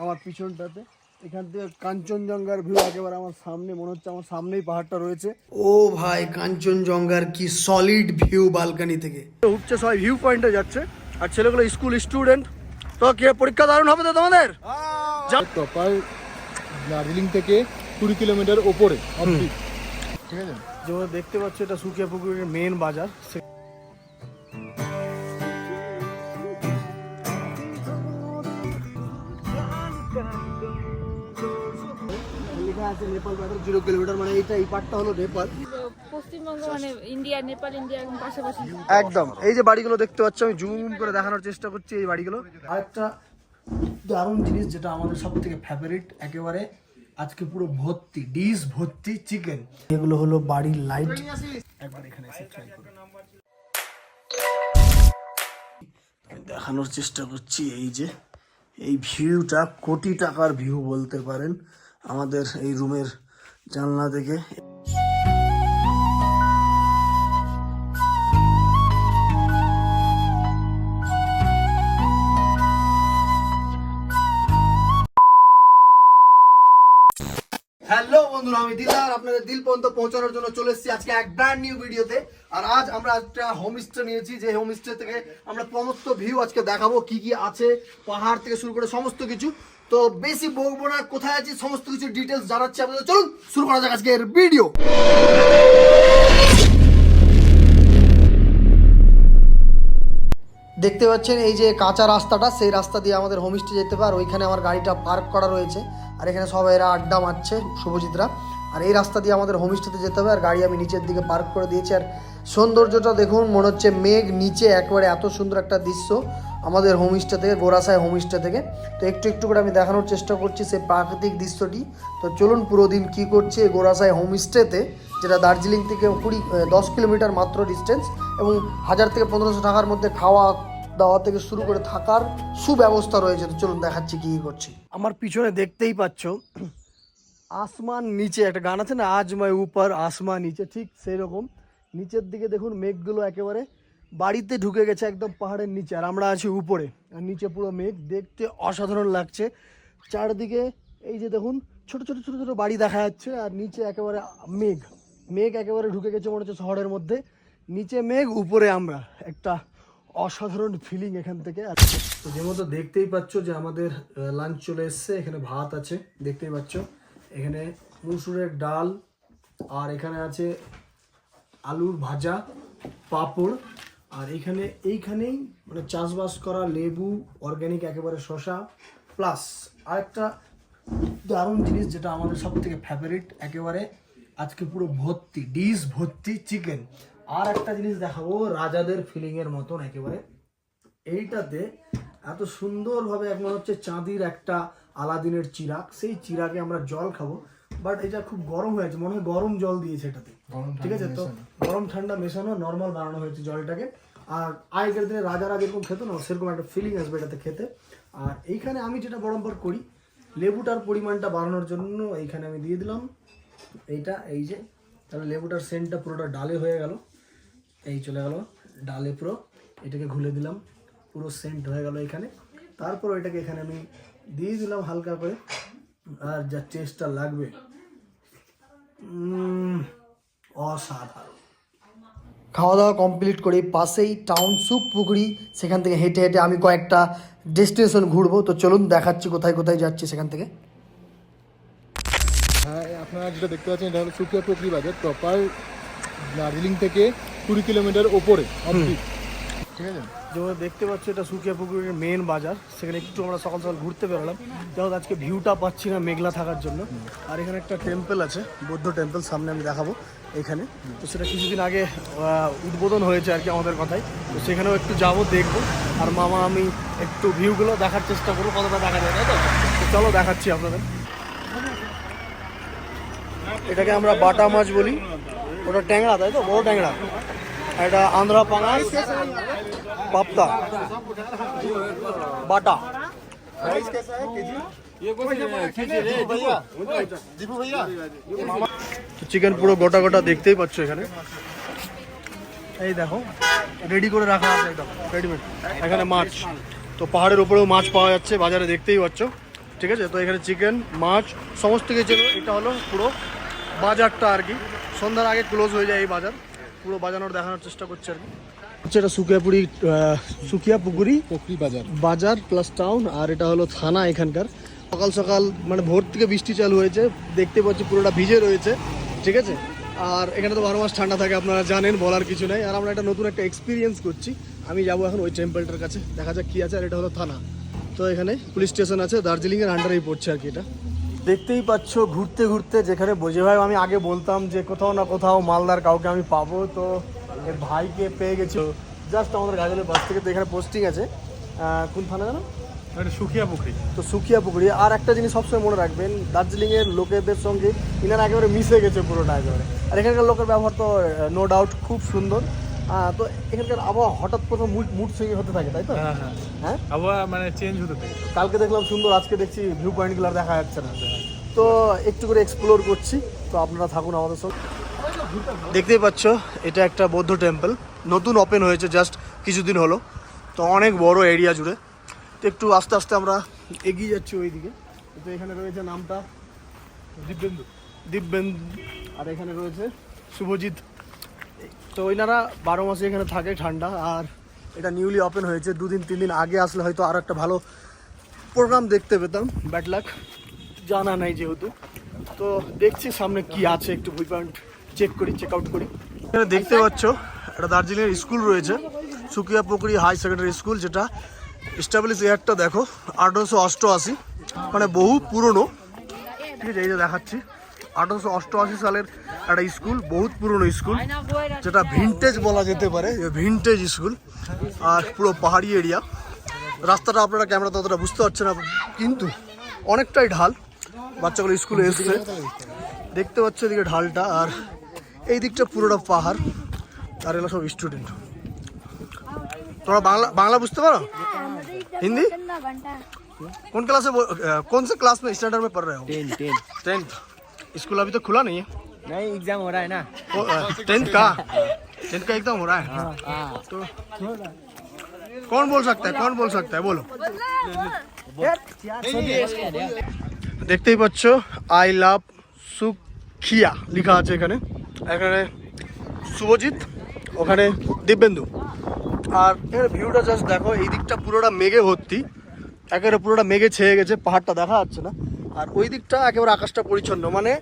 আমার পিছনটাতে। এখান থেকে কাঞ্চনজঙ্ঘার ভিউ একেবারে আমার সামনে মনে হচ্ছে আমার সামনেই পাহাড়টা রয়েছে। ও ভাই কাঞ্চনজঙ্ঘার কি সলিড ভিউ বালকানি থেকে। উঠছে সবাই ভিউ পয়েন্টে যাচ্ছে। আর ছেলেগুলো স্কুল স্টুডেন্ট তো কে পরীক্ষা দারুণ হবে তো তোমাদের? প্রপার দার্জিলিং থেকে কুড়ি কিলোমিটার ওপরে ঠিক আছে? যেমন দেখতে পাচ্ছ এটা সুকিয়া পুকুরের মেন বাজার আছে নেপাল বর্ডার জিরো কিলোমিটার মানে এইটা এই পার্টটা হলো নেপাল। পশ্চিমবঙ্গ মানে ইন্ডিয়া নেপাল ইন্ডিয়া একদম পাশাপাশি। একদম। এই যে বাড়িগুলো দেখতে পাচ্ছ আমি জুম করে দেখানোর চেষ্টা করছি এই বাড়িগুলো। আরেকটা দারুণ জিনিস যেটা আমাদের সব থেকে ফেভারিট একেবারে আজকে পুরো ভর্তি ডিশ ভর্তি চিকেন এগুলো হলো বাড়ির লাইট একবার এখানে এসে try করুন। দেখানোর চেষ্টা করছি এই যে এই ভিউটা কোটি টাকার ভিউ বলতে পারেন। আমাদের এই রুমের জানলা থেকে হ্যালো বন্ধুরা, আমি দিলার আপনাদের দিল পর্যন্ত পৌঁছানোর জন্য চলে এসেছি আজকে এক ব্র্যান্ড নিউ ভিডিওতে আর আজ আমরা একটা হোমস্টে নিয়েছি, যে হোমস্টে থেকে আমরা সমস্ত ভিউ আজকে দেখাবো, কি কি আছে, পাহাড় থেকে শুরু করে সমস্ত কিছু। তো বেশি বলব না, কোথায় আছি, সমস্ত কিছু ডিটেলস জানাচ্ছি আপনাদের। চলুন, শুরু করা যাক আজকের ভিডিও দেখতে পাচ্ছেন এই যে কাঁচা রাস্তাটা, সেই রাস্তা দিয়ে আমাদের হোমস্টে যেতে পারে ওইখানে আমার গাড়িটা পার্ক করা রয়েছে। আর এখানে সবাই এরা আড্ডা মারছে, শুভজিৎরা। আর এই রাস্তা দিয়ে আমাদের হোমস্টেতে যেতে হবে, আর গাড়ি আমি নিচের দিকে পার্ক করে দিয়েছি, আর সৌন্দর্যটা দেখুন, মনে হচ্ছে মেঘ নিচে একবারে এত সুন্দর একটা দৃশ্য আমাদের হোমস্টে থেকে, গোরাসায় হোমস্টে থেকে। তো একটু একটু করে আমি দেখানোর চেষ্টা করছি সেই প্রাকৃতিক দৃশ্যটি। তো চলুন পুরো দিন কী করছে গোরাসায় হোমস্টেতে যেটা দার্জিলিং থেকে কুড়ি দশ কিলোমিটার মাত্র ডিস্টেন্স এবং হাজার থেকে পনেরোশো টাকার মধ্যে খাওয়া দাওয়া থেকে শুরু করে থাকার সুব্যবস্থা রয়েছে। তো চলুন দেখাচ্ছি কি কি করছি। আমার পিছনে দেখতেই পাচ্ছ, আসমান নিচে, একটা গান আছে না আজ মাই উপর, আসমান নিচে, ঠিক সেই রকম নিচের দিকে দেখুন মেঘগুলো একেবারে বাড়িতে ঢুকে গেছে একদম পাহাড়ের নিচে, আর আমরা আছি উপরে। আর নিচে পুরো মেঘ, দেখতে অসাধারণ লাগছে। চারদিকে এই যে দেখুন, ছোট ছোট ছোট ছোট বাড়ি দেখা যাচ্ছে, আর নিচে একেবারে মেঘ। মেঘ একেবারে ঢুকে গেছে মনে হচ্ছে শহরের মধ্যে। নিচে মেঘ, উপরে আমরা। একটা অসাধারণ ফিলিং এখান থেকে। তো যে মতো দেখতেই পাচ্ছ যে আমাদের লাঞ্চ চলে এসছে, এখানে ভাত আছে, দেখতেই পাচ্ছ। এখানে মুসুরের ডাল, আর এখানে আছে আলুর ভাজা, পাঁপড়, আর এখানে এইখানেই মানে চাষবাস করা লেবু অর্গ্যানিক একেবারে শশা প্লাস আরেকটা দারুণ জিনিস যেটা আমাদের সব থেকে ফেভারিট একেবারে আজকে পুরো ভর্তি ডিশ ভর্তি চিকেন আর একটা জিনিস দেখাবো, রাজাদের ফিলিং এর মতন একেবারে। এইটাতে এত সুন্দরভাবে এক মনে হচ্ছে চাঁদির একটা আলাদিনের চিরাগ সেই চিরাগে আমরা জল খাব। বাট এটা খুব গরম হয়েছে মনে হয় গরম জল দিয়েছে এটাতে। ঠিক আছে? তো গরম ঠান্ডা মেশানো নর্মাল বানানো হয়েছে জলটাকে। আর আগের দিনে রাজারা যেরকম খেতো না সেরকম একটা ফিলিং আসবে এটাতে খেতে। আর এইখানে আমি যেটা বরম্বর করি লেবুটার পরিমাণটা বাড়ানোর জন্য এইখানে আমি দিয়ে দিলাম। এইটা এই যে তাহলে লেবুটার সেন্টটা পুরোটা ডালে হয়ে গেল। এই চলে গেল ডালে পুরো। এটাকে ঘুলে দিলাম পুরো সেন্ট হয়ে গেল এখানে। তারপর এটাকে এখানে আমি দিয়ে দিলাম হালকা করে। আর যা টেস্টটা লাগবে অসাধারণ। খাওয়া দাওয়া কমপ্লিট করে পাশেই টাউন সুপ পুকুরি সেখান থেকে হেঁটে হেঁটে আমি কয়েকটা ডেস্টিনেশন ঘুরবো। তো চলুন দেখাচ্ছি কোথায় কোথায় যাচ্ছি সেখান থেকে। হ্যাঁ আপনারা যেটা দেখতে পাচ্ছেন এটা হলো সুকিয়া পুকুরি বাজার প্রপার দার্জিলিং থেকে কুড়ি কিলোমিটার ওপরে ঠিক আছে? যেমন দেখতে পাচ্ছ, এটা সুকিয়া পুকুরের মেন বাজার। সেখানে একটু আমরা সকাল সকাল ঘুরতে বেরোলাম। যেমন আজকে ভিউটা পাচ্ছি না মেঘলা থাকার জন্য। আর এখানে একটা টেম্পল আছে, বৌদ্ধ টেম্পল সামনে আমি দেখাবো এখানে। তো সেটা কিছুদিন আগে উদ্বোধন হয়েছে আর কি আমাদের কথায়। তো সেখানেও একটু যাব, দেখব। আর মামা, আমি একটু ভিউগুলো দেখার চেষ্টা করব, কতটা দেখা যায়, তাই তো? চলো, দেখাচ্ছি আপনাদের। এটাকে আমরা বাটা মাছ বলি। ওটা ট্যাংরা, তাই তো? বড় ট্যাংরা। এটা আন্ধ্রা পাঙাশ। পাপ্তা। বাটা। চিকেন পুরো গোটা গোটা দেখতেই পাচ্ছ এখানে। এই দেখো রেডি করে রাখা আছে একদম রেডিমেড এখানে মাছ। তো পাহাড়ের উপরেও মাছ পাওয়া যাচ্ছে, বাজারে দেখতেই পাচ্ছ। ঠিক আছে? তো এখানে চিকেন, মাছ, সমস্ত কিছু এটা হলো পুরো বাজারটা আর কি। সন্ধ্যার আগে ক্লোজ হয়ে যায় এই বাজার। পুরো বাজানোর দেখানোর চেষ্টা করছে আর কি। হচ্ছে এটা সুকিয়াপুরি সুকিয়া পুকুরি পোকরি বাজার। বাজার প্লাস টাউন আর এটা হলো থানা এখানকার। সকাল সকাল মানে ভোর থেকে বৃষ্টি চালু হয়েছে দেখতে পাচ্ছি পুরোটা ভিজে রয়েছে ঠিক আছে? আর এখানে তো বারো মাস ঠান্ডা থাকে আপনারা জানেন বলার কিছু নেই। আর আমরা একটা নতুন একটা এক্সপিরিয়েন্স করছি। আমি যাব এখন ওই টেম্পলটার কাছে দেখা যাক কী আছে আর এটা হলো থানা। তো এখানে পুলিশ স্টেশন আছে দার্জিলিংয়ের আন্ডারেই পড়ছে আর কি এটা। দেখতেই পাচ্ছ ঘুরতে ঘুরতে যেখানে বোঝে ভাই আমি আগে বলতাম যে কোথাও না কোথাও মালদার কাউকে আমি পাবো তো এর ভাইকে পেয়ে গেছো জাস্ট আমাদের গাজলের বাস থেকে তো এখানে পোস্টিং আছে। কোন থানা জানো এটা সুখিয়া পুকুরি। তো সুখিয়া পুকুরি। আর একটা জিনিস সবসময় মনে রাখবেন দার্জিলিংয়ের লোকেদের সঙ্গে ইনারা একেবারে মিশে গেছে পুরোটা একেবারে। আর এখানকার লোকের ব্যবহার তো নো ডাউট খুব সুন্দর। তো এখানকার আবহাওয়া হঠাৎ প্রথম মুড মুড সুইং হতে থাকে তাই তো? হ্যাঁ হ্যাঁ। হ্যাঁ? আবহাওয়া মানে চেঞ্জ হতে থাকে। কালকে দেখলাম সুন্দর আজকে দেখছি ভিউ পয়েন্টগুলো দেখা যাচ্ছে না। তো একটু করে এক্সপ্লোর করছি। তো আপনারা থাকুন আমাদের সঙ্গে। দেখতেই পাচ্ছ এটা একটা বৌদ্ধ টেম্পল নতুন ওপেন হয়েছে জাস্ট কিছুদিন হলো। তো অনেক বড় এরিয়া জুড়ে। তো একটু আস্তে আস্তে আমরা এগিয়ে যাচ্ছি ওই দিকে তো এখানে রয়েছে নামটা দিব্যেন্দু। দিব্যেন্দু। আর এখানে রয়েছে শুভজিৎ। তো ওইনারা বারো মাসে এখানে থাকে ঠান্ডা। আর এটা নিউলি ওপেন হয়েছে। দুদিন তিন দিন আগে আসলে হয়তো আর একটা ভালো প্রোগ্রাম দেখতে পেতাম। ব্যাড লাক জানা নাই যেহেতু। তো দেখছি সামনে কি আছে একটু ভিউ পয়েন্ট চেক করি চেক আউট করি। এখানে দেখতে পাচ্ছ, একটা দার্জিলিংয়ের স্কুল রয়েছে, Sukia Pokhri high secondary school, যেটা এস্টাবলিশ ইয়ারটা দেখো, আঠারোশো অষ্টআশি মানে বহু পুরনো। ঠিক আছে, এই যে দেখাচ্ছি। আঠারোশো অষ্টআশি সালের একটা স্কুল, বহুত পুরনো স্কুল, যেটা ভিনটেজ বলা যেতে পারে ভিনটেজ স্কুল, আর পুরো পাহাড়ি এরিয়া রাস্তাটা আপনারা ক্যামেরা ততটা বুঝতে পারছেন না, কিন্তু অনেকটাই ঢাল, বাচ্চাগুলো স্কুলে এসছে। দেখতে পাচ্ছ এদিকে ঢালটা, আর এই দিকটা পুরোটা পাহাড় আর এগুলো সব স্টুডেন্ট তোমরা বাংলা বাংলা বুঝতে পারো हिंदी कौन क्लास है वो अ, कौन से क्लास में स्टैंडर्ड में पढ़ रहे हो टेन टेन टेंथ स्कूल अभी तो खुला नहीं है नहीं एग्जाम हो रहा है ना टेंथ का टेंथ का एग्जाम हो रहा है हाँ तो कौन बोल सकता है कौन बोल सकता है बोलो দেখতেই পাচ্ছ আই লাভ সুখিয়া লেখা আছে এখানে এখানে শুভজিৎ, ওখানে দিব্যেন্দু। আর এখানে ভিউটা জাস্ট দেখো, এই দিকটা পুরোটা মেঘে ভর্তি। একেবারে পুরোটা মেঘে ছেয়ে গেছে, পাহাড়টা দেখা যাচ্ছে না। আর ওই দিকটা একেবারে আকাশটা পরিচ্ছন্ন মানে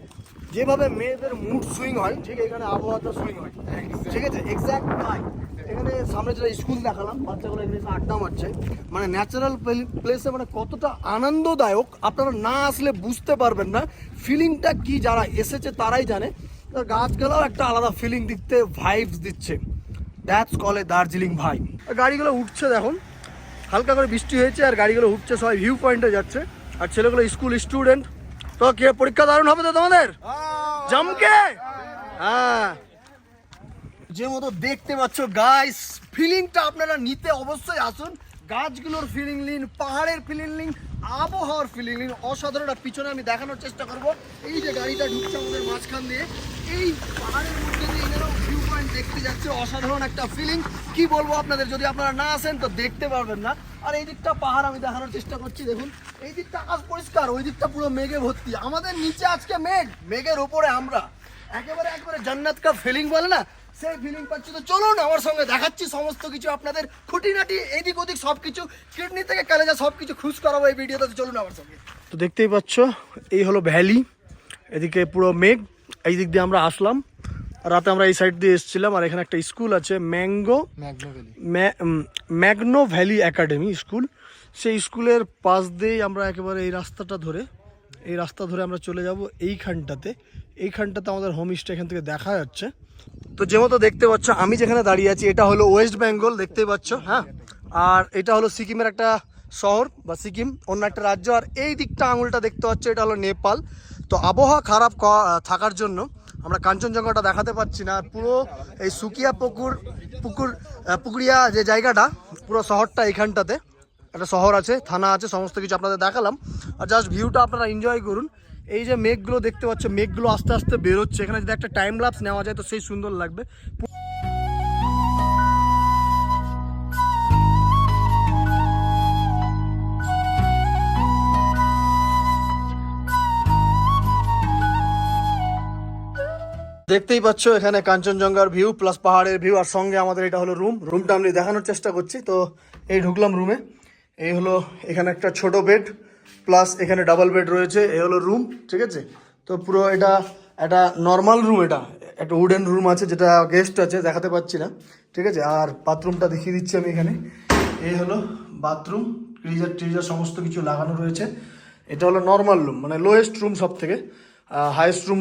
যেভাবে মেয়েদের মুড সুইং হয়, ঠিক এখানে আবহাওয়াটা সুইং হয়। ঠিক আছে? এক্স্যাক্ট তাই। এখানে সামনে যেটা স্কুল দেখালাম, বাচ্চাগুলো এখানে এসে আড্ডা মারছে। মানে ন্যাচারাল প্লেসে মানে কতটা আনন্দদায়ক, আপনারা না আসলে বুঝতে পারবেন না। ফিলিংটা কি যারা এসেছে তারাই জানে। তো গাছগুলোও একটা আলাদা ফিলিং দিতে ভাইবস দিচ্ছে। দ্যাটস কলে দার্জিলিং ভাই গাড়িগুলো উঠছে দেখুন। হালকা করে বৃষ্টি হয়েছে আর গাড়িগুলো উঠছে, সবাই ভিউ পয়েন্টে যাচ্ছে। আর ছেলেগুলো স্কুল স্টুডেন্ট তো কে, পরীক্ষা দারুণ হবে তো তোমাদের? জমকে? হ্যাঁ। যে মতো দেখতে পাচ্ছ গাইস ফিলিংটা আপনারা নিতে অবশ্যই আসুন। গাছগুলোর ফিলিং লিন পাহাড়ের ফিলিং লিন আবহাওয়ার ফিলিং লিন অসাধারণ। আর পিছনে আমি দেখানোর চেষ্টা করব। এই যে গাড়িটা ঢুকছে আমাদের মাঝখান দিয়ে, এই পাহাড়ের মধ্যে দিয়ে এনারাও ভিউ পয়েন্ট দেখতে যাচ্ছে, অসাধারণ একটা ফিলিং কি বলব আপনাদের, যদি আপনারা না আসেন তো দেখতে পারবেন না। আর এই দিকটা পাহাড়, আমি দেখানোর চেষ্টা করছি, দেখুন। এই দিকটা আকাশ পরিষ্কার, ওই দিকটা পুরো মেঘে ভর্তি। আমাদের নিচে আজকে মেঘ, মেঘের ওপরে আমরা। একেবারে, একবারে জান্নাত কা ফিলিং বলে না সেই ফিলিং পাচ্ছি। তো চলুন আমার সঙ্গে দেখাচ্ছি সমস্ত কিছু আপনাদের খুঁটিনাটি এদিক ওদিক সব কিছু কিডনি থেকে কালেজা সব কিছু খুশ করাবো এই ভিডিওতে চলুন আমার সঙ্গে। তো দেখতেই পাচ্ছ এই হলো ভ্যালি এদিকে পুরো মেঘ এই দিক দিয়ে আমরা আসলাম। রাতে আমরা এই সাইড দিয়ে এসেছিলাম আর এখানে একটা স্কুল আছে ম্যাঙ্গো ম্যাগনো ভ্যালি একাডেমি স্কুল সেই স্কুলের পাশ দিয়েই আমরা একেবারে এই রাস্তাটা ধরে এই রাস্তা ধরে আমরা চলে যাব এইখানটাতে। এইখানটাতে আমাদের হোম স্টে এখান থেকে দেখা যাচ্ছে। তো যে মতো দেখতে পাচ্ছ, আমি যেখানে দাঁড়িয়ে আছি, এটা হলো ওয়েস্ট বেঙ্গল দেখতেই পাচ্ছ হ্যাঁ? আর এটা হলো সিকিমের একটা শহর বা সিকিম, অন্য একটা রাজ্য। আর এই দিকটা আঙুলটা দেখতে পাচ্ছ, এটা হলো নেপাল। তো আবহাওয়া খারাপ থাকার জন্য আমরা কাঞ্চনজঙ্ঘাটা দেখাতে পাচ্ছি না। পুরো এই সুকিয়া পুকুর পুকুর পুকুরিয়া যে জায়গাটা, পুরো শহরটা এখানটাতে একটা শহর আছে, থানা আছে, সমস্ত কিছু আপনাদের দেখালাম। আর জাস্ট ভিউটা আপনারা এনজয় করুন। এই যে মেঘগুলো দেখতে পাচ্ছ, মেঘগুলো আস্তে আস্তে বেরোচ্ছে। এখানে যদি একটা টাইম লাপস নেওয়া যায়, তো সেই সুন্দর লাগবে। দেখতেই পাচ্ছ, এখানে কাঞ্চনজঙ্ঘার ভিউ প্লাস পাহাড়ের ভিউ আর সঙ্গে আমাদের এটা হলো রুম রুমটা আমি দেখানোর চেষ্টা করছি। তো এই ঢুকলাম রুমে এই হলো এখানে একটা ছোট বেড প্লাস এখানে ডাবল বেড রয়েছে, এই হলো রুম ঠিক আছে? তো পুরো এটা একটা নর্মাল রুম এটা, একটা উডেন রুম আছে যেটা গেস্ট আছে, দেখাতে পাচ্ছি না, ঠিক আছে? আর বাথরুমটা দেখিয়ে দিচ্ছি আমি এখানে। এই হলো বাথরুম ফ্রিজার ট্রিজার সমস্ত কিছু লাগানো রয়েছে। এটা হলো নর্মাল রুম মানে লোয়েস্ট রুম সব থেকে হাইয়েস্ট রুম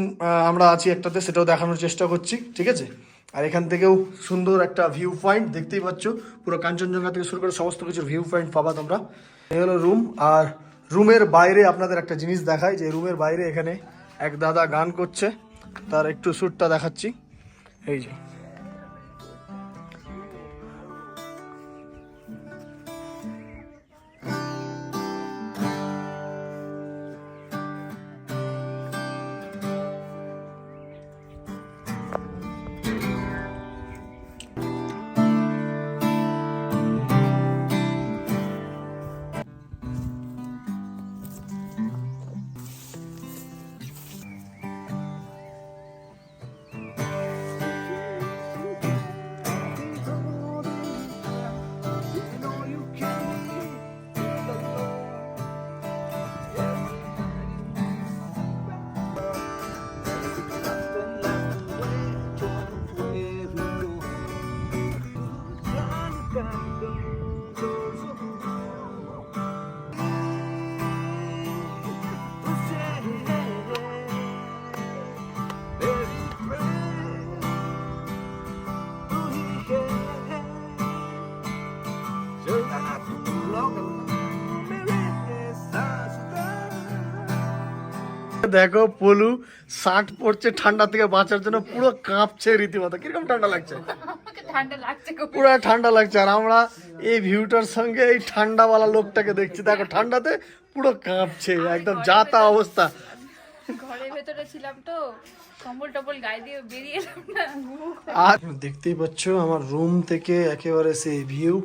আমরা আছি একটাতে, সেটাও দেখানোর চেষ্টা করছি, ঠিক আছে? আর এখান থেকেও সুন্দর একটা ভিউ পয়েন্ট দেখতেই পাচ্ছ, পুরো কাঞ্চনজঙ্ঘা থেকে শুরু করে সমস্ত কিছুর ভিউ পয়েন্ট পাবা তোমরা। এই হলো রুম আর রুমের বাইরে আপনাদের একটা জিনিস দেখায় যে রুমের বাইরে এখানে এক দাদা গান করছে, তার একটু শ্যুটটা দেখাচ্ছি। এই যে দেখো পলু শার্ট পরছে ঠান্ডা থেকে বাঁচার জন্য পুরো কাঁপছে রীতিমতো। কীরকম ঠান্ডা লাগছে? পুরো ঠান্ডা লাগছে। আর আমরা এই ভিউটার সঙ্গে এই ঠান্ডাওয়ালা লোকটাকে দেখছি। দেখো ঠান্ডাতে পুরো কাঁপছে একদম যা তা অবস্থা। ঘরের ভেতরে ছিলাম তো কম্বল টম্বল গায়ে দিয়ে বেরিয়ে এলাম না। আর দেখতেই পাচ্ছ আমার রুম থেকে একেবারে সেই ভিউ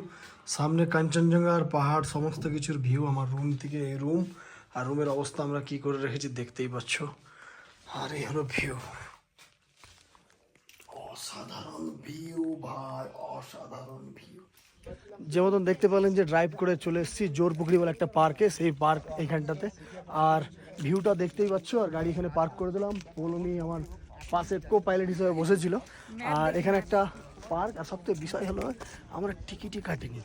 সামনে কাঞ্চনজঙ্ঘা আর পাহাড় সমস্ত কিছুর ভিউ আমার রুম থেকে এই রুম আর রুমের অবস্থা আমরা কি করে রেখেছি দেখতেই পাচ্ছ। আর এই হলো ভিউ অসাধারণ ভিউ ভাই, অসাধারণ ভিউ যেমন দেখতে পেলেন যে ড্রাইভ করে চলে এসেছি জোর পুকুরি বলে একটা পার্কে সেই পার্ক এইখানটাতে। আর ভিউটা দেখতেই পাচ্ছ, আর গাড়ি এখানে পার্ক করে দিলাম। পৌলমি আমার পাশে কো পাইলট হিসেবে বসেছিল। আর এখানে একটা পার্ক আর সবথেকে বিষয় হলো আমরা টিকিটই কাটিনি।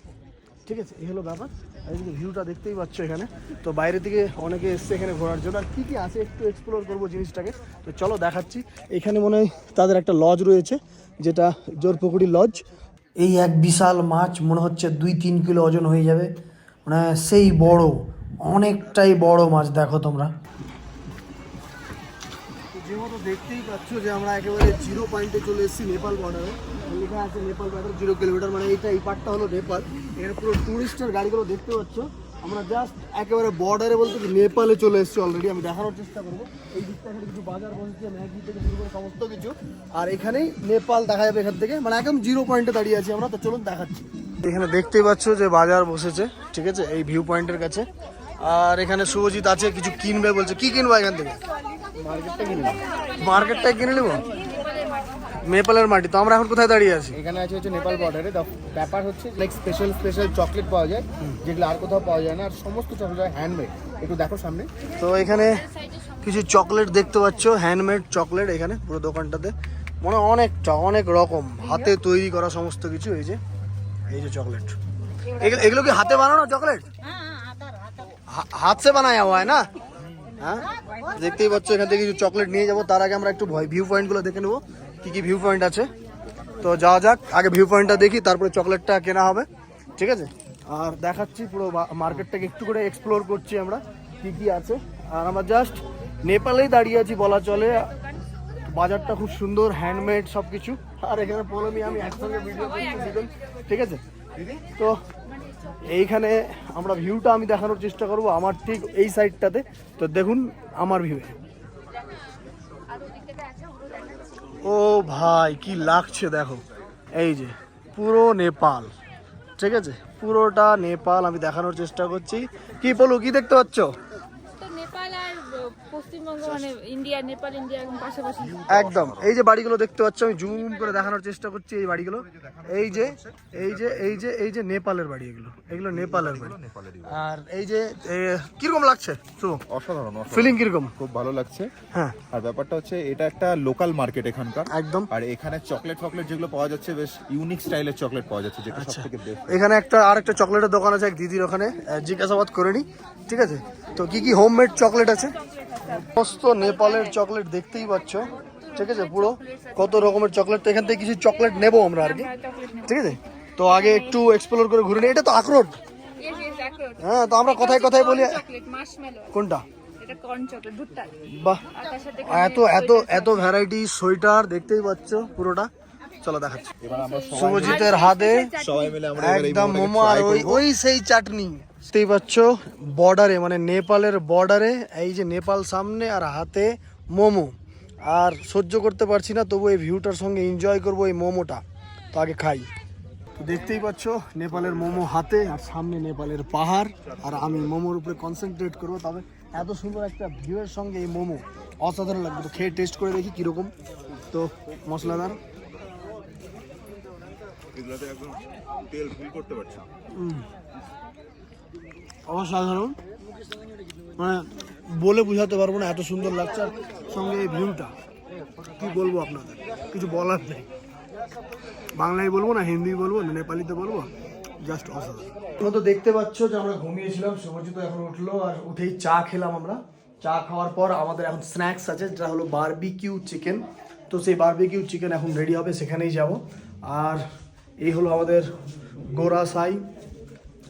ঠিক আছে, এই হলো ব্যাপার। এদিকে ভিউটা দেখতেই পাচ্ছ এখানে। তো বাইরে থেকে অনেকে এসছে এখানে ঘোরার জন্য। আর কী কী আছে একটু এক্সপ্লোর করব জিনিসটাকে। তো চলো দেখাচ্ছি। এখানে মনে হয় তাদের একটা লজ রয়েছে, যেটা জোরপুকুরি লজ এই এক বিশাল মাছ মনে হচ্ছে দুই তিন কিলো ওজন হয়ে যাবে। মানে সেই বড়, অনেকটাই বড় মাছ দেখো তোমরা। দেখতেই পাচ্ছ যে আমরা একেবারে জিরো পয়েন্টে চলে এসেছি নেপাল বর্ডারে লেখা আছে নেপাল বর্ডার জিরো কিলোমিটার মানে এইটা, এই পার্টটা হলো নেপাল। এখানে পুরো টুরিস্টের গাড়িগুলো দেখতে পাচ্ছ। আমরা জাস্ট একেবারে বর্ডারে বলতে নেপালে চলে এসেছি অলরেডি আমি দেখানোর চেষ্টা করব। এই দিকটা এখানে কিছু বাজার বসেছে, ম্যাগি থেকে শুরু করে সমস্ত কিছু। আর এখানেই নেপাল দেখা যাবে এখান থেকে। মানে একদম জিরো পয়েন্টে দাঁড়িয়ে আছি আমরা, তো চলুন দেখাচ্ছি। এখানে দেখতেই পাচ্ছ যে বাজার বসেছে, ঠিক আছে? এই ভিউ পয়েন্টের কাছে। আর এখানে শুভজিৎ আছে, কিছু কিনবে বলছে। কি কিনবো এখান থেকে? মার্কেটটা কিনে নেব। নেপালের মাটি। তো আমরা এখন কোথায় দাঁড়িয়ে আছি? এখানে আছে হচ্ছে নেপাল বর্ডারে ব্যাপার হচ্ছে লাইক স্পেশাল স্পেশাল চকলেট পাওয়া যায় যেগুলো আর কোথাও পাওয়া যায় না। আর সমস্ত চকলেট হ্যান্ডমেড একটু দেখো সামনে। তো এখানে কিছু চকলেট দেখতে পাচ্ছ হ্যান্ডমেড চকলেট এখানে পুরো দোকানটাতে। মনে অনেকটা অনেক রকম। হাতে তৈরি করা সমস্ত কিছু এই যে এই যে চকলেট এগুলো কি হাতে বানানো চকলেট হ্যাঁ, হ্যাঁ, হাতে বানায় হয় না? হ্যাঁ? দেখতেই পাচ্ছ, এখান থেকে কিছু চকলেট নিয়ে যাব। তার আগে আমরা একটু ভিউ পয়েন্টগুলো দেখে নেব। কি কি ভিউ পয়েন্ট আছে? তো যাওয়া যাক, আগে ভিউ পয়েন্টটা দেখি, তারপরে চকলেটটা কেনা হবে। ঠিক আছে? আর দেখাচ্ছি পুরো মার্কেটটাকে একটু করে এক্সপ্লোর করছি আমরা, কি কি আছে। আর আমরা জাস্ট নেপালেই দাঁড়িয়ে আছি বলা চলে। বাজারটা খুব সুন্দর হ্যান্ডমেড সব কিছু আর এখানে পলমি আমি একসঙ্গে ভিডিও ঠিক আছে? তো এইখানে আমরা ভিউটা আমি দেখানোর চেষ্টা করব, আমার ঠিক এই সাইডটাতে তো দেখুন আমার ভিউ ও ভাই, কি লাগছে দেখো। এই যে, পুরো নেপাল, ঠিক আছে? পুরোটা নেপাল আমি দেখানোর চেষ্টা করছি। কি বলো কি দেখতে পাচ্ছ? পশ্চিমবঙ্গ মানে ইন্ডিয়া নেপাল ইন্ডিয়া একদম পাশাপাশি। একদম। এই যে বাড়িগুলো দেখতে পাচ্ছ আমি জুম করে দেখানোর চেষ্টা করছি এই বাড়িগুলো। এই যে এই যে এই যে এই যে নেপালের বাড়ি এগুলো। এগুলো নেপালের বাড়ি। আর এই যে কীরকম লাগছে? তো অসাধারণ ফিলিং কীরকম? খুব ভালো লাগছে। হ্যাঁ। আর ব্যাপারটা হচ্ছে এটা একটা লোকাল মার্কেট এখানকার। একদম। আর এখানে চকলেট ফকলেট যেগুলো পাওয়া যাচ্ছে বেশ ইউনিক স্টাইলের চকলেট পাওয়া যাচ্ছে যেটা সব থেকে বেস্ট এখানে একটা আর একটা চকলেটের দোকান আছে এক দিদির ওখানে। জিজ্ঞাসাবাদ করে নি ঠিক আছে? তো কি কি হোমমেড চকলেট আছে। সমস্ত নেপালের চকলেট দেখতেই পাচ্ছ। ঠিক আছে পুরো কত রকমের চকলেট তো এখান থেকে কিছু চকলেট নেব আমরা আর কি। ঠিক আছে? তো আগে একটু এক্সপ্লোর করে ঘুরে নিই এটা তো আখরোট। হ্যাঁ তো আমরা কথায় কথায় বলি কোনটা? বাহ। এত এত এত ভ্যারাইটি সোয়েটার দেখতেই পাচ্ছ পুরোটা। চলো দেখাচ্ছি। এবার শুভজিতের হাতে সবাই মিলে আমরা একদম মোমো আর ওই ওই সেই চাটনি। বুঝতেই পাচ্ছ বর্ডারে মানে নেপালের বর্ডারে এই যে নেপাল সামনে আর হাতে মোমো। আর সহ্য করতে পারছি না তবু এই ভিউটার সঙ্গে এনজয় করব এই মোমোটা। তো আগে খাই। তো দেখতেই পাচ্ছ নেপালের মোমো হাতে আর সামনে নেপালের পাহাড়। আর আমি মোমোর উপরে কনসেন্ট্রেট করব তবে এত সুন্দর একটা ভিউয়ের সঙ্গে এই মোমো। অসাধারণ লাগবে তো খেয়ে টেস্ট করে দেখি কীরকম। তো মশলাদার। তেল ফিল করতে পারছি। অসাধারণ। মানে বলে বোঝাতে পারব না, এত সুন্দর লাগছে আর সঙ্গে এই ভিউটা কি বলব আপনাদের? কিছু বলার নেই। বাংলায় বলব না, হিন্দি বলব না, নেপালিতে বলব জাস্ট অসাধারণ। তো দেখতে পাচ্ছ যে আমরা ঘুমিয়েছিলাম, শুভজিৎ এখন উঠল আর উঠেই চা খেলাম আমরা। চা খাওয়ার পর আমাদের এখন স্ন্যাক্স আছে, যেটা হলো বারবিকিউ চিকেন তো সেই বারবিকিউ চিকেন এখন রেডি হবে, সেখানেই যাব। আর এই হলো আমাদের গোরা সাই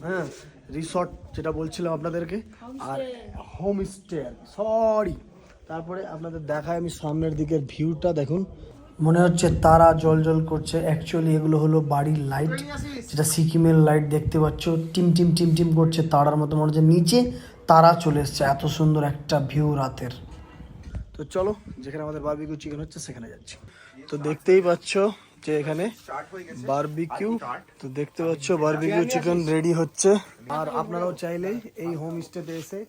হ্যাঁ? রিসর্ট যেটা বলছিলাম আপনাদেরকে আর হোম স্টে সরি তারপরে আপনাদের দেখায় আমি সামনের দিকের ভিউটা দেখুন। মনে হচ্ছে তারা জল জল করছে। অ্যাকচুয়ালি এগুলো হলো বাড়ির লাইট যেটা সিকিমের লাইট দেখতে পাচ্ছ। টিম টিম টিম টিম করছে তারার মতো। মনে হচ্ছে নিচে তারা চলে এসছে। এত সুন্দর একটা ভিউ রাতের। তো চলো যেখানে আমাদের বারবিকিউ চিকেন হচ্ছে সেখানে যাচ্ছি। তো দেখতেই পাচ্ছ যে এখানে বারবিকিউ তো দেখতে পাচ্ছ বারবিকিউ চিকেন রেডি হচ্ছে। আর আপনারাও চাইলেই এই হোম স্টেতে এসে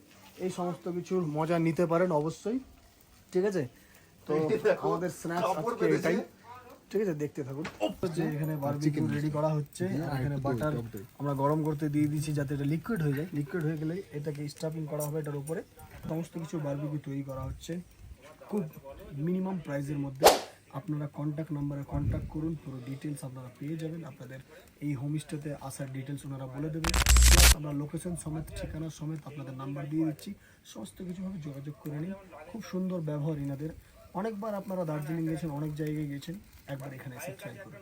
এই সমস্ত কিছুর মজা নিতে পারেন অবশ্যই। ঠিক আছে? তো আমাদের স্ন্যাক্স আজকে এটাই। ঠিক আছে দেখতে থাকুন। যে এখানে বারবিকিউ রেডি করা হচ্ছে। আর এখানে বাটার আমরা গরম করতে দিয়ে দিয়েছি যাতে এটা লিকুইড হয়ে যায়। লিকুইড হয়ে গেলে এটাকে স্টাফিং করা হবে এটার উপরে। সমস্ত কিছু বারবিকিউ তৈরি করা হচ্ছে। খুব মিনিমাম প্রাইসের মধ্যে। আপনারা কন্ট্যাক্ট নাম্বারে কন্ট্যাক্ট করুন, পুরো ডিটেলস আপনারা পেয়ে যাবেন। আপনাদের এই হোমস্টেতে আসার ডিটেলস ওনারা বলে দেবেন। আমরা লোকেশন সমেত, ঠিকানা সমেত আপনাদের নাম্বার দিয়ে দিচ্ছি। সমস্ত কিছুভাবে যোগাযোগ করে নিন। খুব সুন্দর ব্যবহার এনাদের অনেকবার আপনারা দার্জিলিং গেছেন, অনেক জায়গায় গেছেন। একবার এখানে এসে ট্রাই করুন।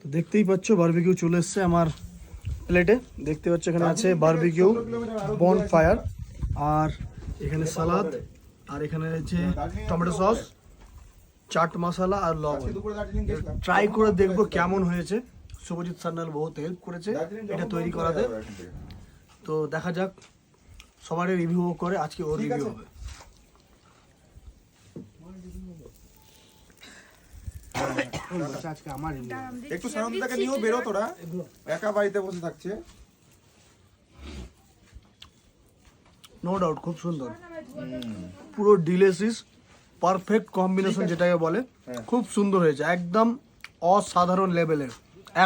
তো দেখতেই পাচ্ছ বারবিকিউ চলে এসছে আমার প্লেটে দেখতে পাচ্ছ, এখানে আছে বারবিকিউ বন ফায়ার আর এখানে সালাদ আর এখানে রয়েছে টমেটো সস চাট মশলা আর লবণ। ট্রাই করে দেখব কেমন হয়েছে। শুভজিৎ সান্যাল বহুত হেল্প করেছে এটা তৈরি করাতে। তো দেখা যাক সবারই রিভিউ করে আজকে ওর রিভিউ হবে আজকে আমার একটু সানন্দাকে নিয়েও বেরো তোরা। একা বাড়িতে বসে থাকছে। নো ডাউট খুব সুন্দর। পুরো ডিলেসিস পারফেক্ট কম্বিনেশন যেটাকে বলে খুব সুন্দর হয়েছে একদম অসাধারণ লেভেলের।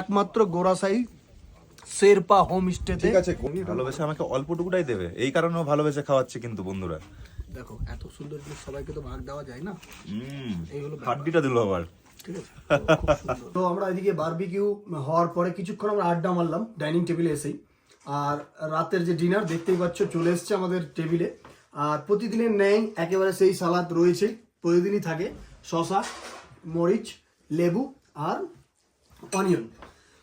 একমাত্র গোরাসাই শেরপা হোম স্টেতে। ঠিক আছে ভালোবেসে আমাকে অল্পটুকুটাই দেবে। এই কারণেও ভালোবেসে খাওয়াচ্ছে কিন্তু বন্ধুরা। দেখো এত সুন্দর জিনিস সবাইকে তো ভাগ দেওয়া যায় না? হুম এই হলো ব্যাপার। হাড্ডিটা দিল আবার। ঠিক আছে তো আমরা এদিকে বারবিকিউ হওয়ার পরে কিছুক্ষণ আমরা আড্ডা মারলাম ডাইনিং টেবিলে এসেই। আর রাতের যে ডিনার দেখতেই পাচ্ছ চলে এসছে আমাদের টেবিলে আর প্রতিদিনের ন্যায় একেবারে সেই সালাদ রয়েছে, প্রতিদিনই থাকে শশা মরিচ, লেবু আর অনিয়ন।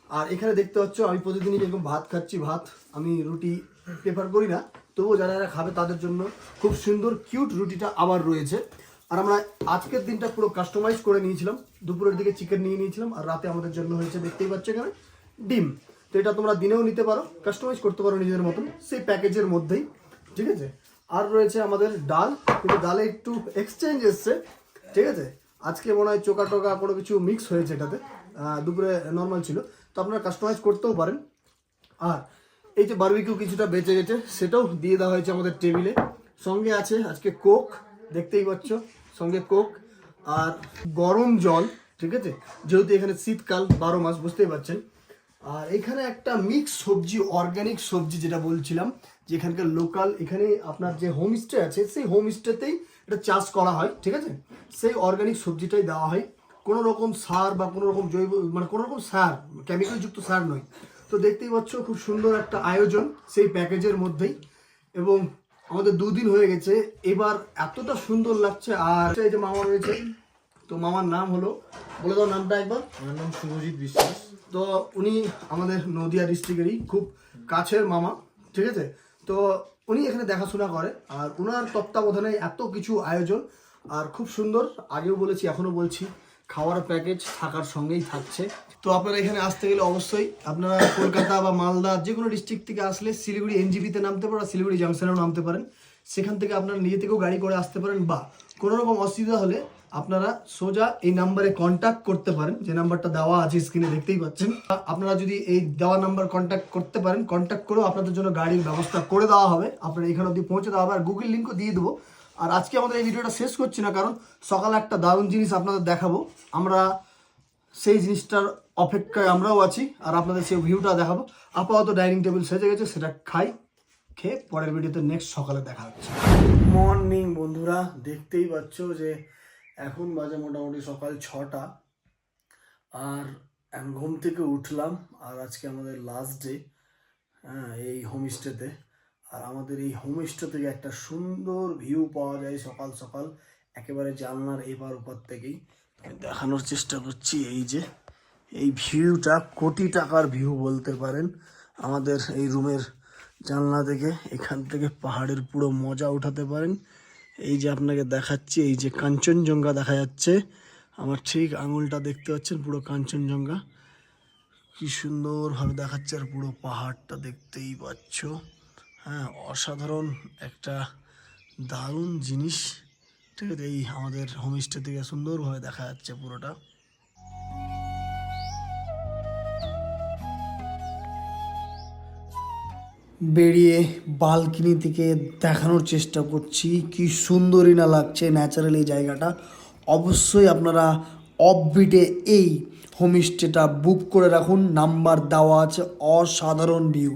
আর এখানে দেখতে পাচ্ছ, আমি প্রতিদিনই যেরকম ভাত খাচ্ছি, ভাত আমি রুটি প্রেফার করি না। তবুও যারা যারা খাবে তাদের জন্য খুব সুন্দর কিউট রুটিটা আবার রয়েছে। আর আমরা আজকের দিনটা পুরো কাস্টমাইজ করে নিয়েছিলাম। দুপুরের দিকে চিকেন নিয়ে নিয়েছিলাম আর রাতে আমাদের জন্য হয়েছে দেখতেই পাচ্ছ এখানে ডিম। তো এটা তোমরা দিনেও নিতে পারো কাস্টমাইজ করতে পারো নিজেদের মতন, সেই প্যাকেজের মধ্যেই, ঠিক আছে? আর রয়েছে আমাদের ডাল, কিন্তু ডালে একটু এক্সচেঞ্জ এসছে, ঠিক আছে? আজকে মনে হয় চোকা টোকা কোনো কিছু মিক্স হয়েছে এটাতে দুপুরে নর্মাল ছিল। তো আপনারা কাস্টমাইজ করতেও পারেন। আর এই যে বারবিকিউ কিছুটা বেঁচে গেছে, সেটাও দিয়ে দেওয়া হয়েছে আমাদের টেবিলে সঙ্গে আছে আজকে কোক দেখতেই পাচ্ছ, সঙ্গে কোক আর গরম জল, ঠিক আছে? যেহেতু এখানে শীতকাল, বারো মাস, বুঝতেই পারছেন। আর এখানে একটা মিক্স সবজি অর্গ্যানিক সবজি যেটা বলছিলাম যে এখানকার লোকাল এখানে আপনার যে হোমস্টে আছে সেই হোমস্টেতেই এটা চাষ করা হয় ঠিক আছে? সেই অর্গানিক সবজিটাই দেওয়া হয়। কোনো রকম সার বা কোনো রকম জৈব মানে কোনো রকম সার কেমিক্যাল যুক্ত সার নয়। তো দেখতেই পাচ্ছ খুব সুন্দর একটা আয়োজন সেই প্যাকেজের মধ্যেই। এবং আমাদের দুদিন হয়ে গেছে এবার এতটা সুন্দর লাগছে আর এই যে মামা রয়েছে তো মামার নাম হলো বলে দাও নামটা একবার। আমার নাম শুভজিৎ বিশ্বাস। তো উনি আমাদের নদিয়া ডিস্ট্রিক্টেরই খুব কাছের মামা ঠিক আছে? তো উনি এখানে দেখাশোনা করে, আর ওনার তত্ত্বাবধানে এত কিছু আয়োজন, আর খুব সুন্দর, আগেও বলেছি এখনও বলছি, খাওয়ার প্যাকেজ থাকার সঙ্গেই থাকছে। তো আপনারা এখানে আসতে গেলে অবশ্যই আপনারা কলকাতা বা মালদা যে কোনো ডিস্ট্রিক্ট থেকে আসলে শিলিগুড়ি এনজিবিতে নামতে পারেন, শিলিগুড়ি জাংশনেও নামতে পারেন। সেখান থেকে আপনারা নিজে থেকেও গাড়ি করে আসতে পারেন, বা কোনো রকম অসুবিধা হলে আপনারা সোজা এই নাম্বারে কন্ট্যাক্ট করতে পারেন। যে নাম্বারটা দেওয়া আছে স্ক্রিনে দেখতেই পাচ্ছেন। আপনারা যদি এই দেওয়া নাম্বার কন্ট্যাক্ট করতে পারেন কন্ট্যাক্ট করেও আপনাদের জন্য গাড়ির ব্যবস্থা করে দেওয়া হবে। আপনারা এখানে অবধি পৌঁছে দেওয়া হবে। আর গুগল লিঙ্কও দিয়ে দেবো। আর আজকে আমাদের এই ভিডিওটা শেষ করছি না, কারণ সকালে একটা দারুণ জিনিস আপনাদের দেখাবো। আমরা সেই জিনিসটার অপেক্ষায় আমরাও আছি, আর আপনাদের সেই ভিউটা দেখাবো। আপাতত ডাইনিং টেবিল সেজে গেছে, সেটা খাই, খেয়ে পরের ভিডিওতে নেক্সট সকালে দেখা হচ্ছে। মর্নিং বন্ধুরা, দেখতেই পাচ্ছ যে এখন বাজে মোটামুটি সকাল ছটা। আর ঘুম থেকে উঠলাম, আর আজকে আমাদের লাস্ট ডে হ্যাঁ এই হোমস্টেতে আর আমাদের এই হোমস্টে থেকে একটা সুন্দর ভিউ পাওয়া যায় সকাল সকাল, একেবারে জানলার এপার ওপার থেকেই। দেখানোর চেষ্টা করছি এই যে, এই ভিউটা কোটি টাকার ভিউ বলতে পারেন আমাদের এই রুমের জানলা থেকে, এখান থেকে পাহাড়ের পুরো মজা উঠাতে পারেন। এই যে আপনাকে দেখাচ্ছি, এই যে কাঞ্চনজঙ্ঘা দেখা যাচ্ছে। আমার ঠিক আঙুলটা দেখতে পাচ্ছেন পুরো কাঞ্চনজঙ্ঘা। কি সুন্দরভাবে দেখাচ্ছে আর পুরো পাহাড়টা দেখতেই পাচ্ছ। হ্যাঁ অসাধারণ একটা দারুণ জিনিস। ঠিক আছে, এই আমাদের হোমস্টে থেকে সুন্দরভাবে দেখা যাচ্ছে পুরোটা। বেরিয়ে বালকিনি থেকে দেখানোর চেষ্টা করছি। কি সুন্দরই না লাগছে ন্যাচারাল এই জায়গাটা। অবশ্যই আপনারা অফবিটে এই হোমস্টেটা বুক করে রাখুন। নাম্বার দেওয়া আছে, অসাধারণ ভিউ।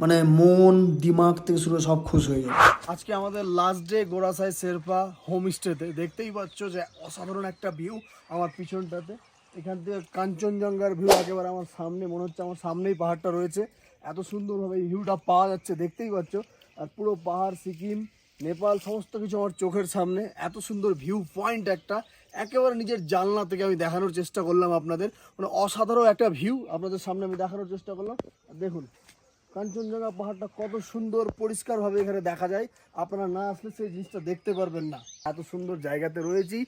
মানে মন, দিমাগ থেকে শুরু সব খুশ হয়ে যাবে। আজকে আমাদের লাস্ট ডে গোড়াসাই শেরপা হোমস্টেতে দেখতেই পাচ্ছ যে অসাধারণ একটা ভিউ আমার পিছনটাতে। এখান থেকে কাঞ্চনজঙ্ঘার ভিউ একেবারে আমার সামনে, মনে হচ্ছে আমার সামনেই পাহাড়টা রয়েছে। এত সুন্দরভাবে ভিউটা পাওয়া যাচ্ছে, দেখতেই পাচ্ছ। আর পুরো পাহাড়, সিকিম, নেপাল, সমস্ত কিছু আমার চোখের সামনে। এত সুন্দর ভিউ পয়েন্ট একটা। একেবারে নিজের জানলা থেকে আমি দেখানোর চেষ্টা করলাম আপনাদের। মানে অসাধারণ একটা ভিউ আপনাদের সামনে আমি দেখানোর চেষ্টা করলাম। দেখুন, কাঞ্চনজঙ্ঘা পাহাড়টা কত সুন্দর, পরিষ্কারভাবে এখানে দেখা যায়। আপনারা না আসলে সেই জিনিসটা দেখতে পারবেন না। এত সুন্দর জায়গাতে রয়েছি।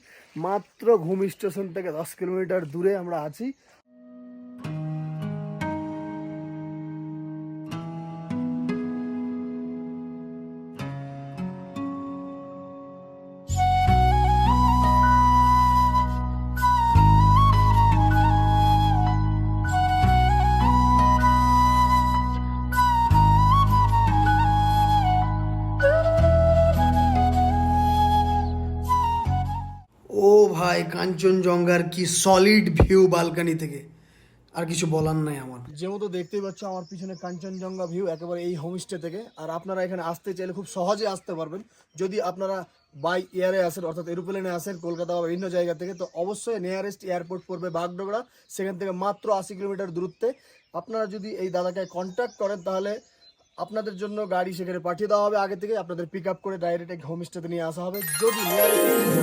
মাত্র ঘুম স্টেশন থেকে দশ কিলোমিটার দূরে আমরা আছি। ভাই কাঞ্চনজঙ্ঘার কি সলিড ভিউ বালকানি থেকে। আর কিছু বলার নাই আমার। যেহেতু দেখতেই পাচ্ছ, আমার পিছনে কাঞ্চনজঙ্ঘা ভিউ একেবারে এই হোমস্টে থেকে। আর আপনারা এখানে আসতে চাইলে খুব সহজে আসতে পারবেন। যদি আপনারা বাই এয়ারে আসেন, অর্থাৎ এরোপ্লেনে আসেন, কলকাতা বা বিভিন্ন জায়গা থেকে, তো অবশ্যই নিয়ারেস্ট এয়ারপোর্ট পড়বে বাগডোগরা। সেখান থেকে মাত্র আশি কিলোমিটার দূরত্বে। আপনারা যদি এই দাদাকে কন্ট্যাক্ট করেন, তাহলে আপনাদের জন্য গাড়ি সেখানে পাঠিয়ে দেওয়া হবে। আগে থেকে আপনাদের পিক আপ করে ডাইরেক্ট হোম স্টেতে নিয়ে আসা হবে। যদি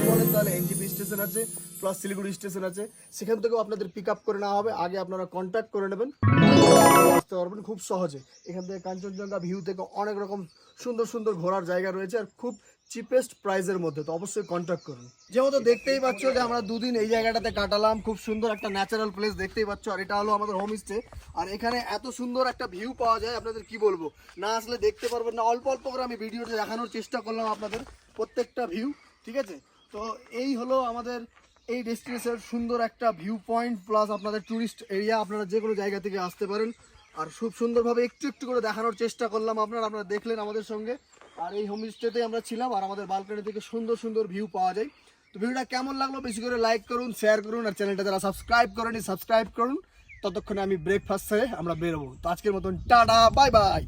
বলেন, তাহলে এনজিপি স্টেশন আছে প্লাস শিলিগুড়ি স্টেশন আছে। সেখান থেকেও আপনাদের পিক আপ করে নেওয়া হবে। আগে আপনারা কন্ট্যাক্ট করে নেবেন। আসতে পারবেন খুব সহজে। এখান থেকে কাঞ্চনজঙ্ঘা ভিউ থেকে অনেক রকম সুন্দর সুন্দর ঘোরার জায়গা রয়েছে। আর খুব চিপেস্ট প্রাইসের মধ্যে, তো অবশ্যই কন্ট্যাক্ট করুন। যেহেতু দেখতেই পাচ্ছ যে আমরা দুদিন এই জায়গাটাতে কাটালাম, খুব সুন্দর একটা ন্যাচারাল প্লেস দেখতেই পাচ্ছ, আর এটা হলো আমাদের হোম স্টে আর এখানে এত সুন্দর একটা ভিউ পাওয়া যায়, আপনাদের কি বলব? না আসলে দেখতে পারবেন না, অল্প অল্প করে আমি ভিডিওতে দেখানোর চেষ্টা করলাম আপনাদের প্রত্যেকটা ভিউ ঠিক আছে? তো এই হলো আমাদের এই ডেস্টিনেশনের সুন্দর একটা ভিউ পয়েন্ট প্লাস আপনাদের ট্যুরিস্ট এরিয়া আপনারা যে কোনো জায়গা থেকে আসতে পারেন। আর খুব সুন্দরভাবে একটু একটু করে দেখানোর চেষ্টা করলাম আপনারা আপনারা দেখলেন আমাদের সঙ্গে। আর এই হোমস্টেতে আমরা ছিলাম আর আমাদের বালকনি থেকে সুন্দর সুন্দর ভিউ পাওয়া যায়। তো ভিডিওটা কেমন লাগল বেশি করে লাইক করুন শেয়ার করুন আর চ্যানেলটা যারা সাবস্ক্রাইব করেনি সাবস্ক্রাইব করুন। ততক্ষণে আমি ব্রেকফাস্ট সেরে আমরা বেরোবো। তো আজকের মতন, টাটা বাই বাই